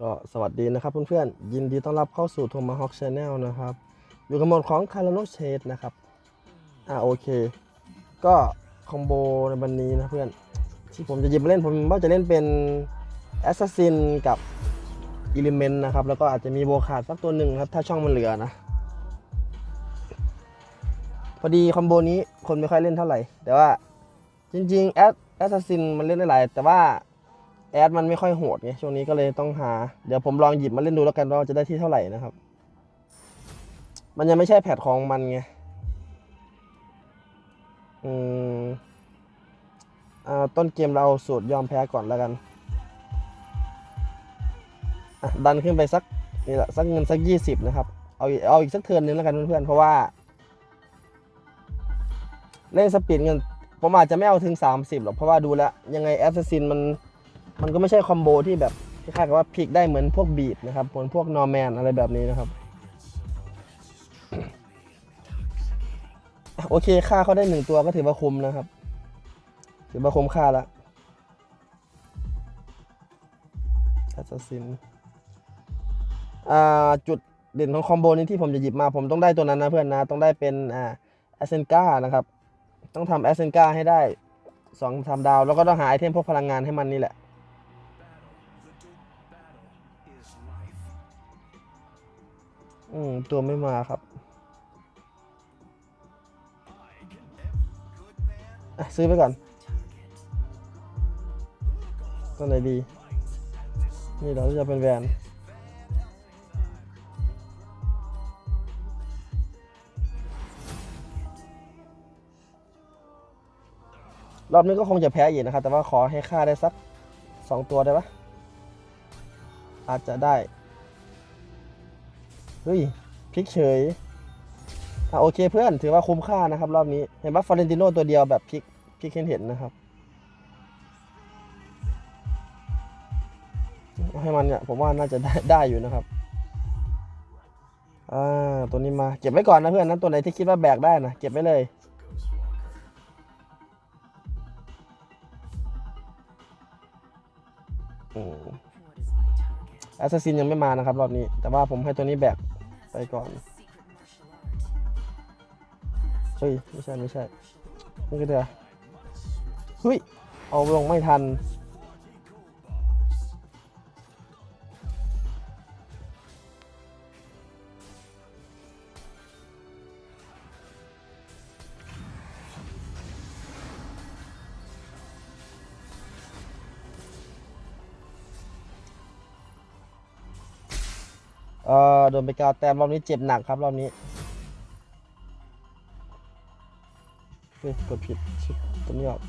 ก็สวัสดีนะครับเพื่อนๆยินดีต้อนรับเข้าสู่ Tomahawk Channel นะครับ อยู่กับหมดของ c a r a n o Shade นะครับ อ่าโอเค ก็คอมโบในวันนี้นะเพื่อน ที่ผมจะหยิบมาเล่นผมว่าจะเล่นเป็น Assassin กับ Element นะครับ แล้วก็อาจจะมีโบขาดสักตัวหนึ่งครับ ถ้าช่องมันเหลือนะ พอดีคอมโบนี้คนไม่ค่อยเล่นเท่าไหร่ แต่ว่าจริงๆ Ass- Assassin มันเล่นได้หลายแต่ว่า แอดมันไม่ค่อยโหดไงช่วงนี้ก็เลยต้องหา เดี๋ยวผมลองหยิบมาเล่นดูแล้วกันว่าจะได้ที่เท่าไหร่นะครับ มันยังไม่ใช่แพทของมันไงอืมอ่าต้นเกมเราสูตรยอมแพ้ก่อนแล้วกันดันขึ้นไปสักนี่แหละสักเงินสักยี่สิบนะครับ เอาอีกเอาอีกสักเทิร์นนึงแล้วกันเพื่อนๆเพราะว่า เล่นสปีดเงินผมอาจจะไม่เอาถึง 30หรอกเพราะว่าดูแล้ว ยังไงแอสซัสซินมัน มันก็ไม่ใช่คอมโบที่แบบคล้ายๆกับว่าพลิกได้เหมือนพวกบีดนะครับเหมือนพวกนอร์แมนอะไรแบบนี้นะครับโอเคค่าเขาได้หนึ่งตัวก็ถือว่าคุ้มนะครับ ถือว่าคุ้มค่าละแอสซัสซินอ่าจุดเด่นของคอมโบนี้ที่ผมจะหยิบมาผมต้องได้ตัวนั้นนะเพื่อนนะ ต้องได้เป็นอ่าแอสเซนกานะครับ ต้องทำแอสเซนกาให้ได้สองทำดาว แล้วก็ต้องหาไอเทมพวกพลังงานให้มันนี่แหละ อืม ตัวไม่มาครับอะซื้อไปก่อน ตัวไหนดี นี่เราจะเป็นแวนรอบนี้ก็คงจะแพ้อีกนะครับ แต่ว่าขอให้ค่าได้สักสองตัวได้ปะอาจจะได้ เฮ้ยพลิกเฉยอะโอเคเพื่อนถือว่าคุ้มค่านะครับ รอบนี้เห็นว่าฟอเรนติโนตัวเดียวแบบพลิกพลิกเห็นเห็นนะครับให้มันเนี่ยผมว่าน่าจะได้ได้อยู่นะครับอ่าตัวนี้มาเก็บไว้ก่อนนะเพื่อนนั้นตัวไหนที่คิดว่าแบกได้นะเก็บไว้เลยอแอสซัสซินยังไม่มานะครับรอบนี้ แต่ว่าผมให้ตัวนี้แบก ไปก่อน เฮ้ย ไม่ใช่ ไม่ใช่ นี่ก็เดือเฮ้ย เอาลงไม่ทัน นไปกาวแต้มรอบนี้เจ็บหนักครับรอบนี้เฮ้ยกดผิดชิบตัวนี้ออก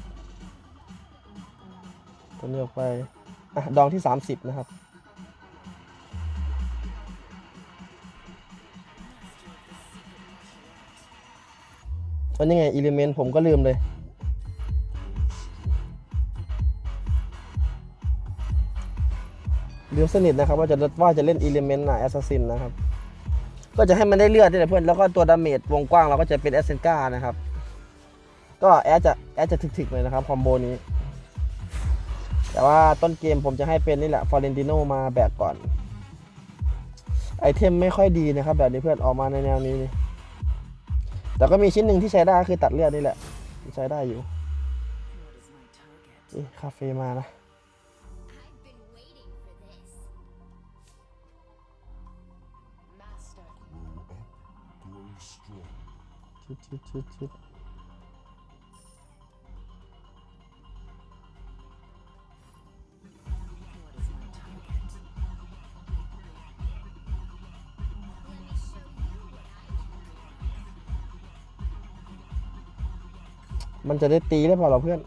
ตัวนี้ออกไปอะดองที่30นะครับวันนี้ไงอิเลเมนต์ผมก็ลืมเลย ลืมสนิทนะครับว่าจะว่าจะเล่นอิเลเมนต์นะแอสซัสซินนะครับ ก็จะให้มันได้เลือดด้วยนะเพื่อนแล้วก็ตัวดาเมจวงกว้างเราก็จะเป็นแอสเซนกานะครับ ก็แอดจะแอดจะถึกๆเลยนะครับคอมโบนี้ แต่ว่าต้นเกมผมจะให้เป็นนี่แหละฟอเรนติโนมาแบกก่อน ไอเทมไม่ค่อยดีนะครับ แบบนี้เพื่อนออกมาในแนวนี้นี่แต่ก็มีชิ้นหนึ่งที่ใช้ได้คือตัดเลือดนี่แหละ ใช้ได้อยู่นี่คาเฟ่มานะ ชิดชิดชิดชิดมันจะได้ตีได้เปล่าเหรอเพื่อน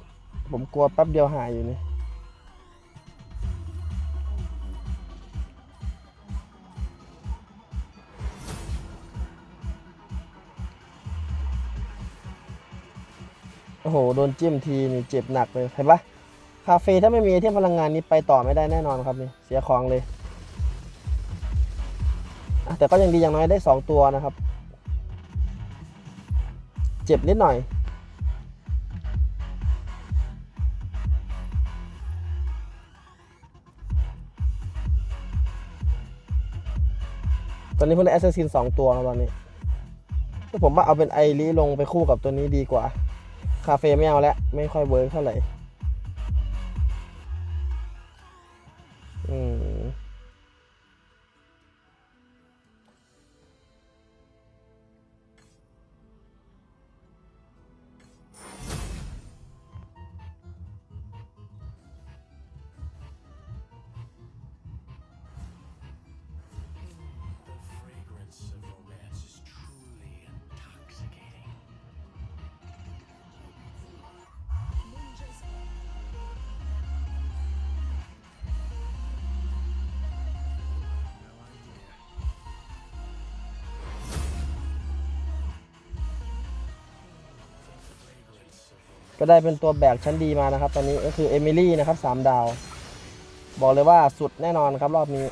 ผมกลัวแป๊บเดียวหายอยู่นี่โอ้โห โดนจิ้มทีนี่เจ็บหนักเลย เห็นปะคาเฟ่ถ้าไม่มีไอเทมพลังงานนี้ไปต่อไม่ได้แน่นอนครับนี่ เสียของเลย แต่ก็ยังดีอย่างน้อยได้ 2 ตัวนะครับ เจ็บนิดหน่อยตอนนี้เพิ่งได้แอสซัสซินสองตัวครับตอนนี้ก็ผมว่าเอาเป็นไอรีลงไปคู่กับตัวนี้ดีกว่า คาเฟ่ไม่เอาแล้วไม่ค่อยเวิร์กเท่าไหร่ ก็ได้เป็นตัวแบกชั้นดีมานะครับ ตอนนี้ก็คือเอมิลี่นะครับสามดาว บอกเลยว่าสุดแน่นอนครับรอบนี้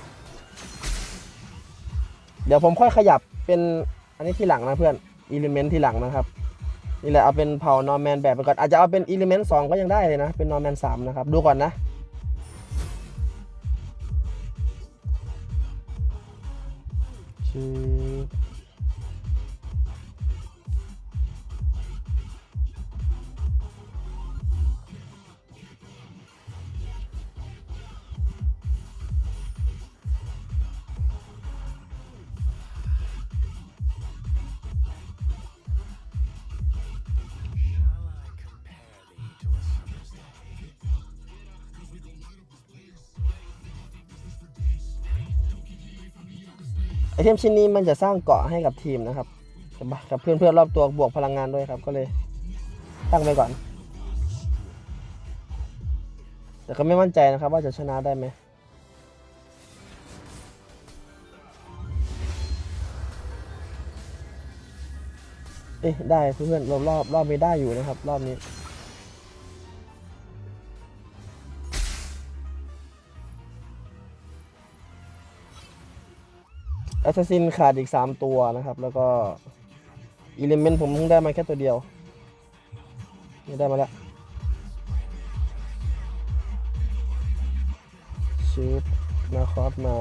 เดี๋ยวผมค่อยขยับเป็นอันนี้ที่หลังนะเพื่อนอิเลเมนต์ที่หลังนะครับ นี่แหละเอาเป็นเผานอร์แมนแบบไปก่อนอาจจะเอาเป็นอิเลเมนต์สองก็ยังได้เลยนะ เป็นนอร์แมนสามนะครับ ดูก่อนนะ ไอเทมชิ้นนี้มันจะสร้างเกาะให้กับทีมนะครับกับเพื่อนๆรอบตัวบวกพลังงานด้วยครับ ก็เลยตั้งไปก่อน แต่ก็ไม่มั่นใจนะครับ ว่าจะชนะได้ไหมเอ๊ะได้เพื่อนๆรอบรอบรอบนี้ได้อยู่นะครับ รอบนี้ ซซินขาดอีก 3 ตัวนะครับ แล้วก็อิเลเมนต์ผมเพิ่งได้มาแค่ตัวเดียว นี่ได้มาแล้วชืบนาคอสมา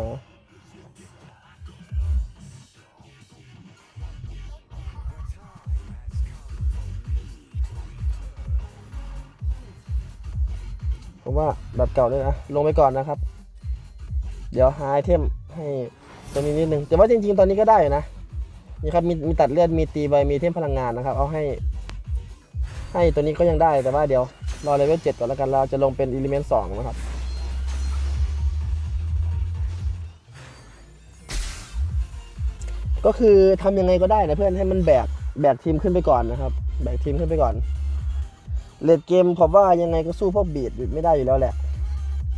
ผมว่าแบบเก่าเลยนะ ลงไปก่อนนะครับ เดี๋ยวหาไอเทมให้ ตัวนี้นิดนึงแต่ว่าจริง ๆ ตอนนี้ก็ได้อยู่นะนี่ครับมีมีตัดเลือดมีตีใบมีเทมพลังงานนะครับ เอาให้ ให้ตัวนี้ก็ยังได้แต่ว่าเดี๋ยวรอเลเวลเจ็ดก่อนแล้วกันเราจะลงเป็นอิเลเมนต์สองนะครับก็คือทำยังไงก็ได้นะเพื่อนให้มันแบกแบกทีมขึ้นไปก่อนนะครับ แบกทีมขึ้นไปก่อนเลดเกมผมว่ายังไงก็สู้พวกบีดไม่ได้อยู่แล้วแหละ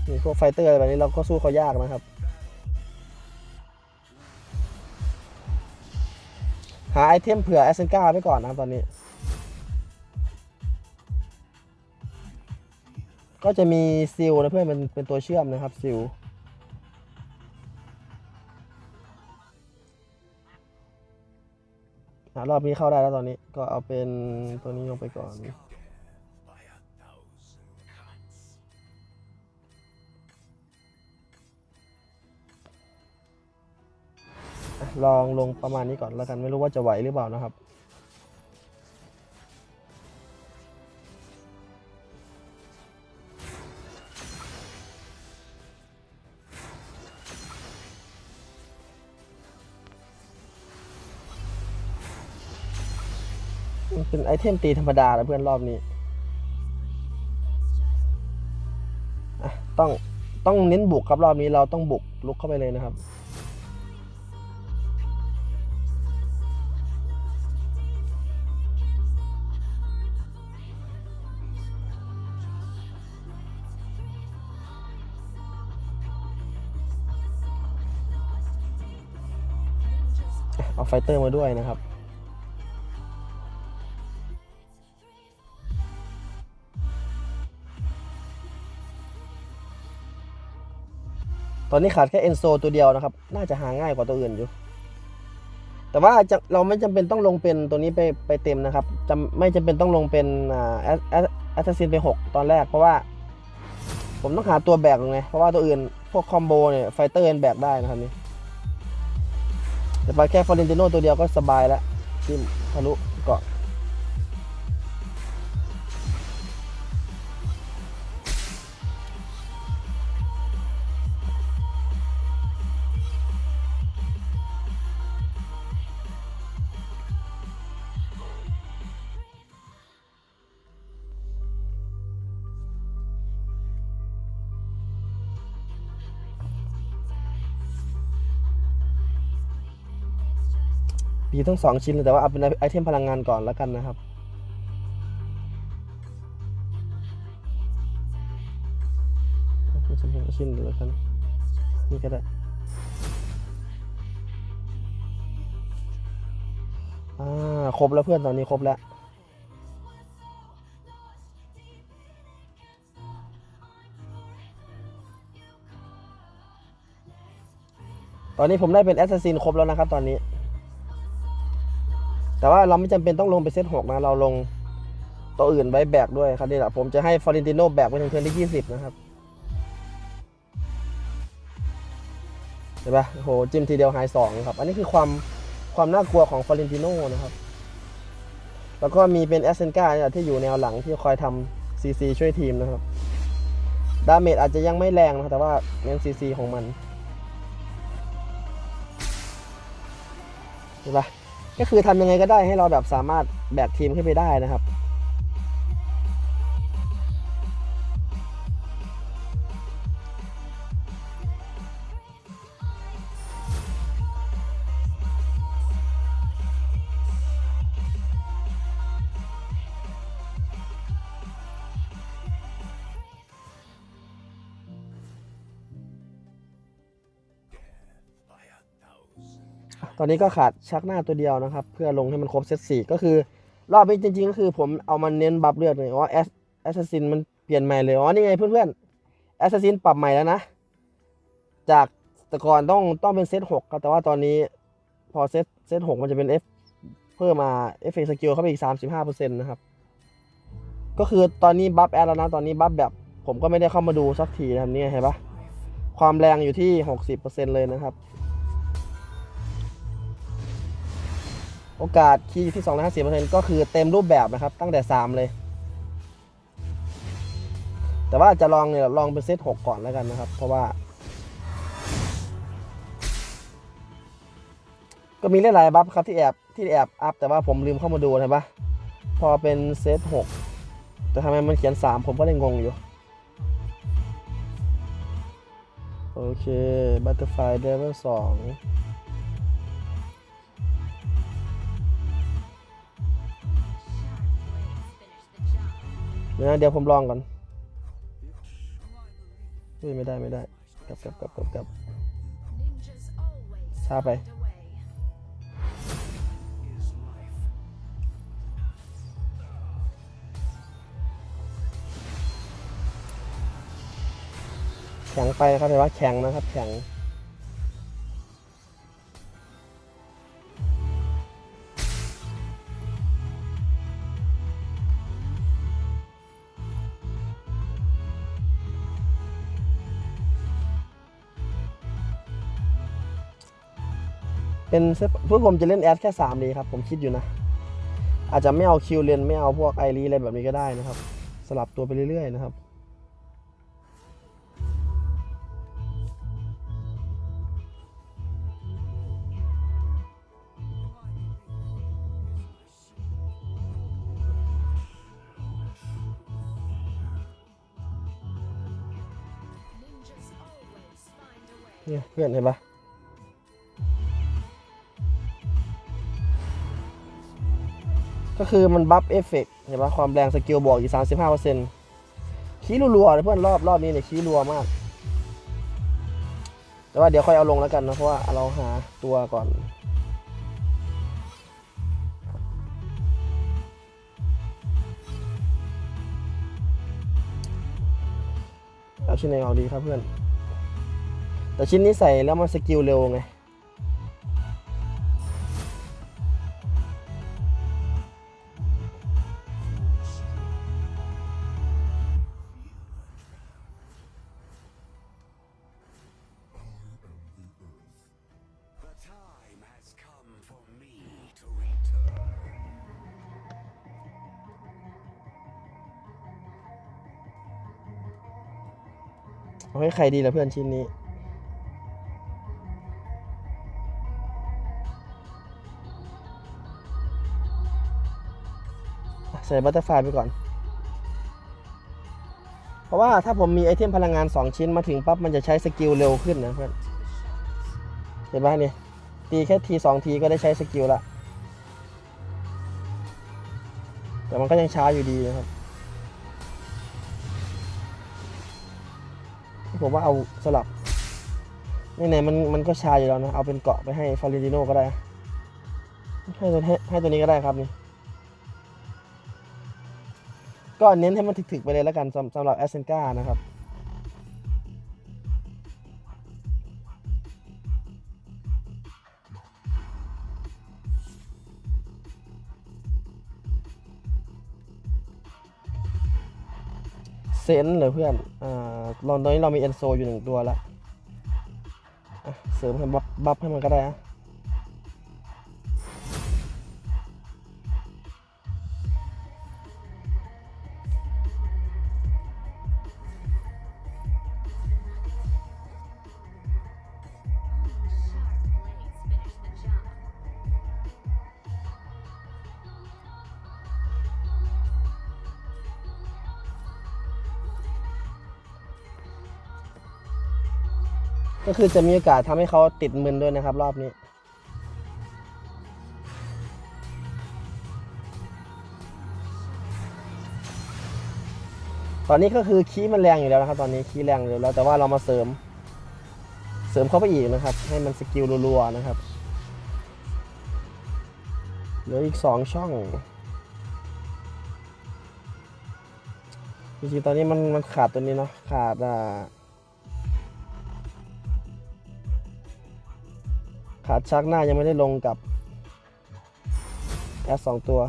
นี่พวกไฟเตอร์อะไรแบบนี้เราก็สู้เขายากนะครับาไอเทมเผื่อแอสเซนกาไว้ก่อนนะครับตอนนี้ ก็จะมีซิลนะเพื่อนเป็นเป็นตัวเชื่อมนะครับซิลรอบนี้เข้าได้แล้วตอนนี้ก็เอาเป็นตัวนี้ลงไปก่อน ลองลงประมาณนี้ก่อนแล้วกันไม่รู้ว่าจะไหวหรือเปล่านะครับมันเป็นไอเทมตีธรรมดาแล้วเพื่อนรอบนี้ต้องต้องเน้นบุกครับรอบนี้เราต้องบุกลุกเข้าไปเลยนะครับ ไฟเตอร์มาด้วยนะครับตอนนี้ขาดแค่เอนโซตัวเดียวนะครับ น่าจะหาง่ายกว่าตัวอื่นอยู่ แต่ว่าเราไม่จำเป็นต้องลงเป็นตัวนี้ไปไปเต็มนะครับจำไม่จำเป็นต้องลงเป็นแอสแอสซัสซินไปหกตอนแรกเพราะว่า ผมต้องหาตัวแบกไงเพราะว่าตัวอื่นพวกคอมโบเนี่ยไฟเตอร์แบกได้นะครับนี่ แต่ไปแค่ฟอร์เรนติโนตัวเดียวก็สบายแล้วที่ทะลุเกาะ มีทั้งสองชิ้นเลยแต่ว่าเอาเป็นไอเทมพลังงานก่อนแล้วกันนะครับไม่จำเป็นเอาชิ้นเดียแล้วกันนี่ก็ได้อ่าครบแล้วเพื่อนตอนนี้ครบแล้วตอนนี้ผมได้เป็นแอสซัสซินครบแล้วนะครับตอนนี้ แต่ว่าเราไม่จำเป็นต้องลงไปเซตหกนะเราลงตัวอื่นไว้แบกด้วยครับนี่แหละผมจะให้ฟอร์เรนติโนแบกไว้ถึงเทิร์นที่ยี่สิบนะครับเห็นปะโอ้โหจิ้มทีเดียวหายสองครับ อันนี้คือความความน่ากลัวของฟอร์เรนติโนนะครับ แล้วก็มีเป็นแอสเซนกาเนี่ยที่อยู่แนวหลังที่คอยทำซีซีช่วยทีมนะครับ ดาเมจอาจจะยังไม่แรงนะแต่ว่าเน้นซีซีของมันเห็นปะ ก็คือทำยังไงก็ได้ให้เราแบบสามารถแบกทีมขึ้นไปได้นะครับ ตอนนี้ก็ขาดชักหน้าตัวเดียวนะครับ เพื่อลงให้มันครบเซตสี่ก็คือ รอบนี้จริง ๆ ก็คือผมเอามันเน้นบัฟเลือดเลยว่าแอสแอสซินมันเปลี่ยนใหม่เลยอ๋อนี่ไงเพื่อนๆแอสซินปรับใหม่แล้วนะ จากแต่ก่อนต้องต้องเป็นเซตหกแต่ว่าตอนนี้พอเซตเซตหกมันจะเป็น F เพิ่มมาเอฟเฟกต์สกิลเข้าไปอีก35%นต์นะครับ ก็คือตอนนี้บัฟแอดแล้วนะตอนนี้บัฟแบบผมก็ไม่ได้เข้ามาดูสักทีนะครับเนี่ยเห็นปะความแรงอยู่ที่60%เลยนะครับ โอกาสคีย์อยู่ที่2 5 0ก็คือเต็มรูปแบบนะครับ ตั้งแต่ 3 เลย แต่ว่าจะลองเนี่ยลองเป็นเซต6ก่อนแล้วกันนะครับ เพราะว่า ก็มีหลายๆบัฟครับที่แอบที่แอบอัพ แต่ว่าผมลืมเข้ามาดูนะปะพอเป็นเซต6แต่ทำไมมันเขียน 3 ผมก็เลยงงอยู่ โอเค Butterfly Level 2เดี๋ ยวนะเดี๋ยวผมลองก่อนเฮ้ยไม่ได้ไม่ได้กลับกลับกลับกลับกลับช้าไป แข็งไปนะครับเห็นว่าแข็งนะครับแข็ง เป็นเซตพวกผมจะเล่นแอดแค่3ดีครับผมคิดอยู่นะ อาจจะไม่เอาคิวเลนไม่เอาพวกไอรีอะไรแบบนี้ก็ได้นะครับ สลับตัวไปเรื่อยๆนะครับเนี่ยเพื่อนเห็นปะ ก็คือมันบัฟเอฟเฟกต์เห็นปะความแรงสกิลบวกอยู่สามสิบห้าเปอร์เซ็นต์ขี้รัวๆเลยเพื่อนรอบรอบนี้เนี่ยขี้รัวมาก แต่ว่าเดี๋ยวค่อยเอาลงแล้วกันนะ เพราะว่าเราหาตัวก่อนเอาชิ้นไหนเอาดีครับเพื่อน แต่ชิ้นนี้ใส่แล้วมันสกิลเร็วไง ให้ใครดีล่ะเพื่อนชิ้นนี้ ใส่บัตเตอร์ไฟลายไปก่อน เพราะว่าถ้าผมมีไอเทมพลังงาน 2 ชิ้นมาถึงปั๊บ มันจะใช้สกิลเร็วขึ้นนะเพื่อน เห็นไหมนี่ตีแค่ทีสองทีก็ได้ใช้สกิลละ แต่มันก็ยังช้าอยู่ดีนะครับ ผมว่าเอาสลับไหนๆมันมันก็ชาอยู่แล้วนะ เอาเป็นเกาะไปให้ฟาริติโนก็ได้ ให้ตัวให้ให้ตัวนี้ก็ได้ครับนี่ก็เน้นให้มันถึกๆไปเลยแล้วกันสำสำหรับแอสเซนกานะครับ เซนเหรอเพื่อน อ่า เราตอนนี้เรามีเอนโซอยู่หนึ่งตัวแล้วอะเสริมให้บัฟบัฟให้มันก็ได้อะ ก็คือจะมีโอกาสทำให้เขาติดมึนด้วยนะครับ รอบนี้ ตอนนี้ก็คือคีย์มันแรงอยู่แล้วนะครับ ตอนนี้คีย์แรงอยู่แล้ว แต่ว่าเรามาเสริม เสริมเข้าไปอีกนะครับ ให้มันสกิลรัวๆนะครับเหลืออีกสองช่องจริงๆตอนนี้มันมันขาดตัวนี้เนาะขาดอ่า ขาดชักหน้ายังไม่ได้ลงกับแอสสองตัว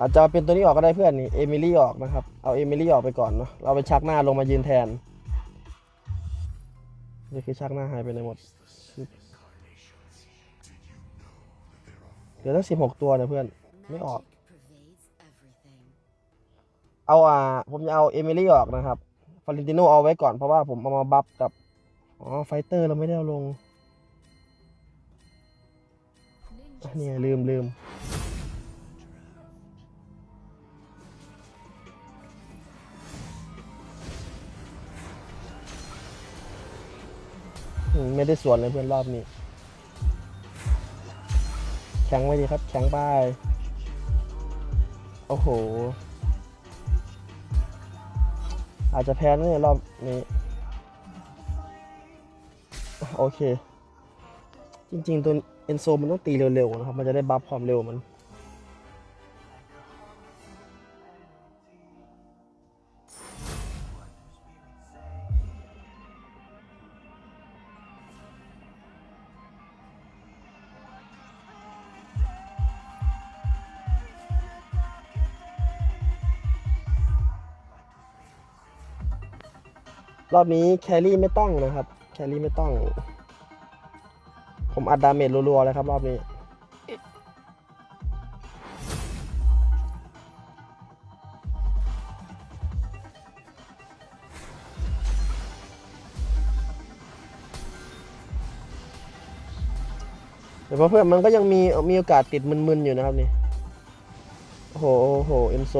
อาจจะเป็นตัวนี้ออกก็ได้เพื่อนนี่เอมิลี่ออกนะครับ เอาเอมิลี่ออกไปก่อนเนาะเราไปชักหน้าลงมายืนแทนนี่คือชักหน้าหายไปไหนหมดเหลือตั้งสิบหกตัวนะเพื่อน ไม่ออก เอาอ่าผมจะเอาเอมิลี่ออกนะครับฟารินติโนเอาไว้ก่อนเพราะว่าผมเอามาบัฟกับอ๋อไฟเตอร์เราไม่ได้เอาลงเนี่ยลืมลืมอืมไม่ได้สวนเลยเพื่อนรอบนี้ แข็งไว้ดีครับ แข็งไปโอ้โห อาจจะแพ้นี่รอบนี้ โอเค จริง ๆ ตัวเอนโซมันต้องตีเร็ว ๆ นะครับ มันจะได้บัฟความเร็วมัน รอบนี้แครี่ไม่ต้องนะครับ แครี่ไม่ต้อง ผมอัดดาเมจรัวๆเลยครับรอบนี้แต่เพื่อนมันก็ยังมีมีโอกาสติดมึนๆอยู่นะครับนี่ โอ้โหโอ้โหเอ็นโซ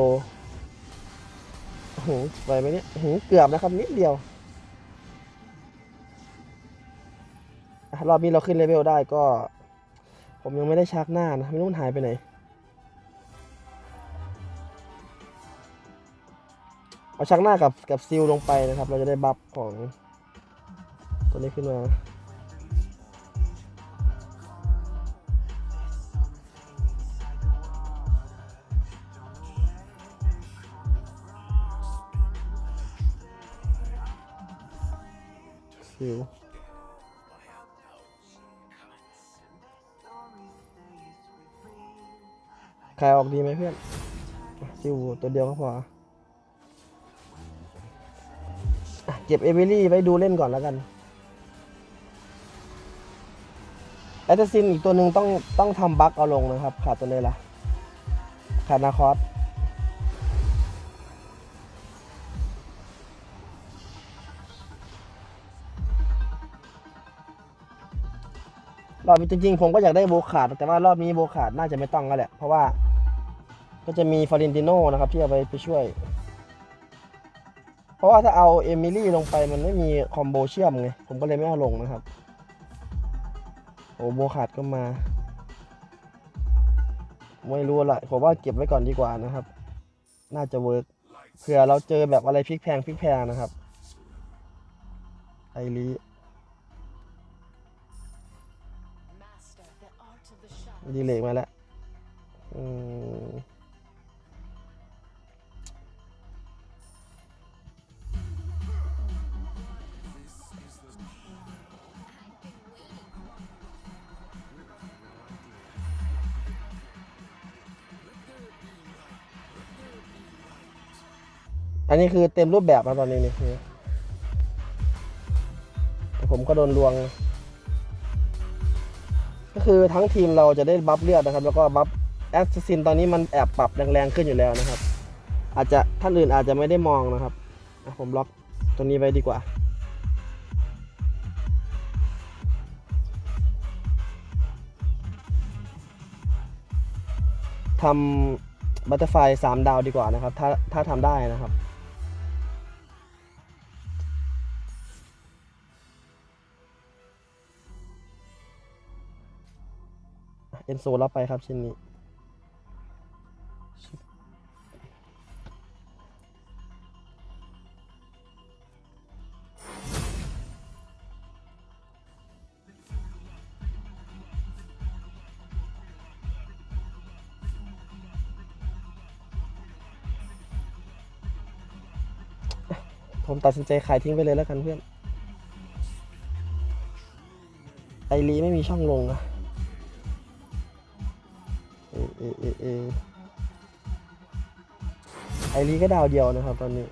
โอ้โหไปไหมเนี่ยโอ้โหเกือบนะครับนิดเดียว รอบนี้เราขึ้นเลเวลได้ก็ ผมยังไม่ได้ชักหน้านะ ไม่รู้มันหายไปไหนเอาชักหน้ากับกับซิลลงไปนะครับ เราจะได้บัฟของตัวนี้ขึ้นมาซิล ขายออกดีไหมเพื่อนอะซิลตัวเดียวก็พอเก็บเอเมิลี่ไว้ดูเล่นก่อนแล้วกันแอตซินอีกตัวหนึ่งต้องต้องทำบั๊กเอาลงนะครับ ขาดตัวเลยละขาดนาคอสรอบนี้จริงๆ ผมก็อยากได้โบขาด แต่ว่ารอบนี้โบขาดน่าจะไม่ต้องแล้วแหละ เพราะว่า ก็จะมีฟอรินติโนนะครับที่เอาไปไปช่วย เพราะว่าถ้าเอาเอมิลี่ลงไปมันไม่มีคอมโบเชื่อมไง ผมก็เลยไม่เอาลงนะครับ โอ้โบขาดก็มา ไม่รู้ละผมว่าเก็บไว้ก่อนดีกว่านะครับ น่าจะเวิร์กเผื่อเราเจอแบบอะไรพลิกแพงพลิกแพงนะครับ ไอรีดีเลยมาแล้ว อืม อันนี้คือเต็มรูปแบบมาตอนนี้นี่ผมก็โดนลวง ก็คือทั้งทีมเราจะได้บัฟเลือดนะครับ แล้วก็บัฟแอสซินตอนนี้มันแอบปรับแรงๆขึ้นอยู่แล้วนะครับ อาจจะท่านอื่นอาจจะไม่ได้มองนะครับอะผมล็อกตัวนี้ไว้ดีกว่าทำบัตเตอร์ไฟสามดาวดีกว่านะครับ ถ้าถ้าทำได้นะครับ เอ็นโซรับไปครับชิ้นนี้ ผมตัดสินใจขายทิ้งไปเลยแล้วกันเพื่อน ไอรีไม่มีช่องลงอะ รีก็ดาวเดียวนะครับ ตอนนี้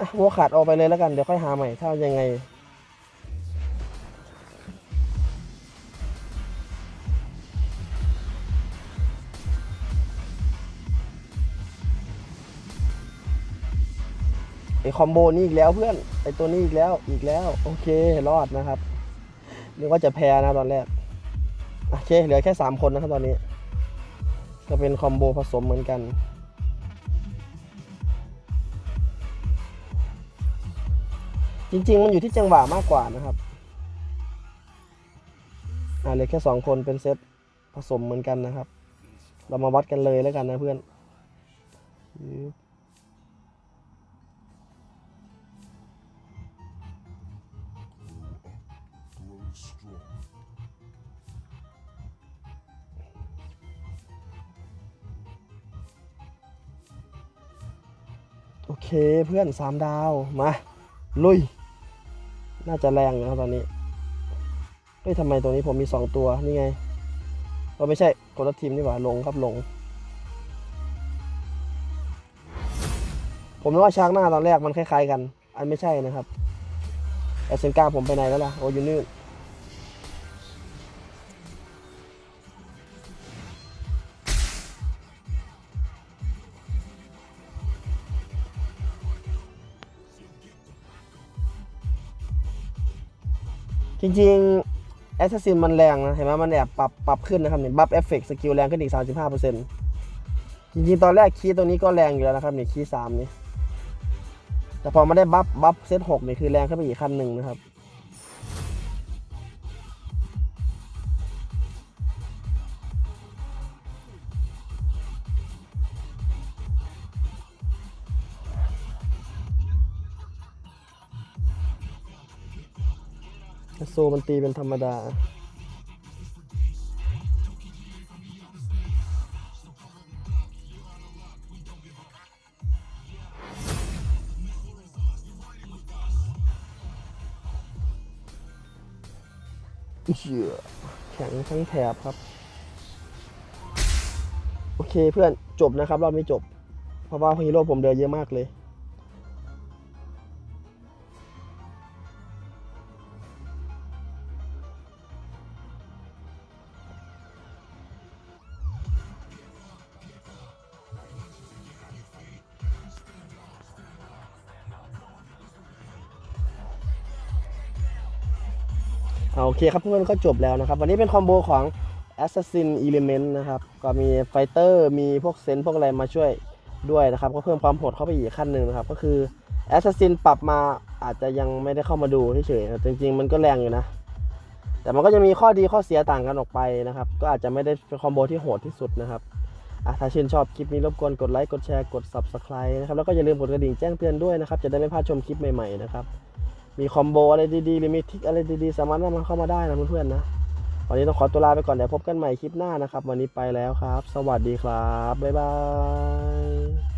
อะวัวขาดออกไปเลยแล้วกัน เดี๋ยวค่อยหาใหม่ถ้ายังไง ไอคอมโบนี่อีกแล้วเพื่อน ไอตัวนี้อีกแล้วอีกแล้ว โอเครอดนะครับนึกว่าจะแพ้นะตอนแรก โอเค เหลือแค่ 3 คนนะครับตอนนี้ ก็เป็นคอมโบผสมเหมือนกัน จริง ๆ มันอยู่ที่จังหวะมากกว่านะครับอ่าเหลือแค่2คนเป็นเซตผสมเหมือนกันนะครับ เรามาวัดกันเลยแล้วกันนะเพื่อนโอเคเพื่อน3ดาว มา ลุย น่าจะแรงนะครับตอนนี้เฮ้ยทำไมตัวนี้ผมมี 2 ตัวนี่ไงเราไม่ใช่คนละทีมนี่หว่าลงครับลง ผมนึกว่าชาร์กหน้าตอนแรกมันคล้ายๆกัน อันไม่ใช่นะครับแอสเซนกาผมไปไหนแล้วล่ะโอ้ยนี่ จริงๆแอสซัสซินมันแรงนะ เห็นไหมมันแอบปรับปรับขึ้นนะครับเนี่ยบัฟเอฟเฟกต์สกิลแรงขึ้นอีก 35%จริงๆ ตอนแรกคีย์ตัวนี้ก็แรงอยู่แล้วนะครับนี่คีย์สามนี่แต่พอมาได้บัฟบัฟเซตหกนี่คือแรงขึ้นไปอีกขั้นหนึ่งนะครับ โซมันตีเป็นธรรมดาเชื่อแข็งทั้งแถบครับ โอเคเพื่อนจบนะครับ รอบนี้จบ เพราะว่าฮีโร่ผมเดินเยอะมากเลย โอเคครับเพื่อนๆก็จบแล้วนะครับ วันนี้เป็นคอมโบของ Assassin Element นะครับ ก็มีไฟเตอร์มีพวกเซนพวกอะไรมาช่วยด้วยนะครับ ก็เพิ่มความโหดเข้าไปอีกขั้นหนึ่งนะครับ ก็คือ Assassin ปรับมาอาจจะยังไม่ได้เข้ามาดูเฉยๆจริง ๆ มันก็แรงอยู่นะ แต่มันก็จะมีข้อดีข้อเสียต่างกันออกไปนะครับ ก็อาจจะไม่ได้เป็นคอมโบที่โหดที่สุดนะครับถ้าชื่นชอบคลิปนี้รบกวนกดไลค์กดแชร์กด Subscribe นะครับแล้วก็อย่าลืมกดกระดิ่งแจ้งเตือนด้วยนะครับจะได้ไม่พลาดชมคลิปใหม่ๆนะครับ มีคอมโบอะไรดีๆหรือมีทิคอะไรดีๆ สามารถนำมันเข้ามาได้นะเพื่อนๆนะ วันนี้ต้องขอตัวลาไปก่อนเดี๋ยวพบกันใหม่คลิปหน้านะครับ วันนี้ไปแล้วครับ สวัสดีครับ บ๊ายบาย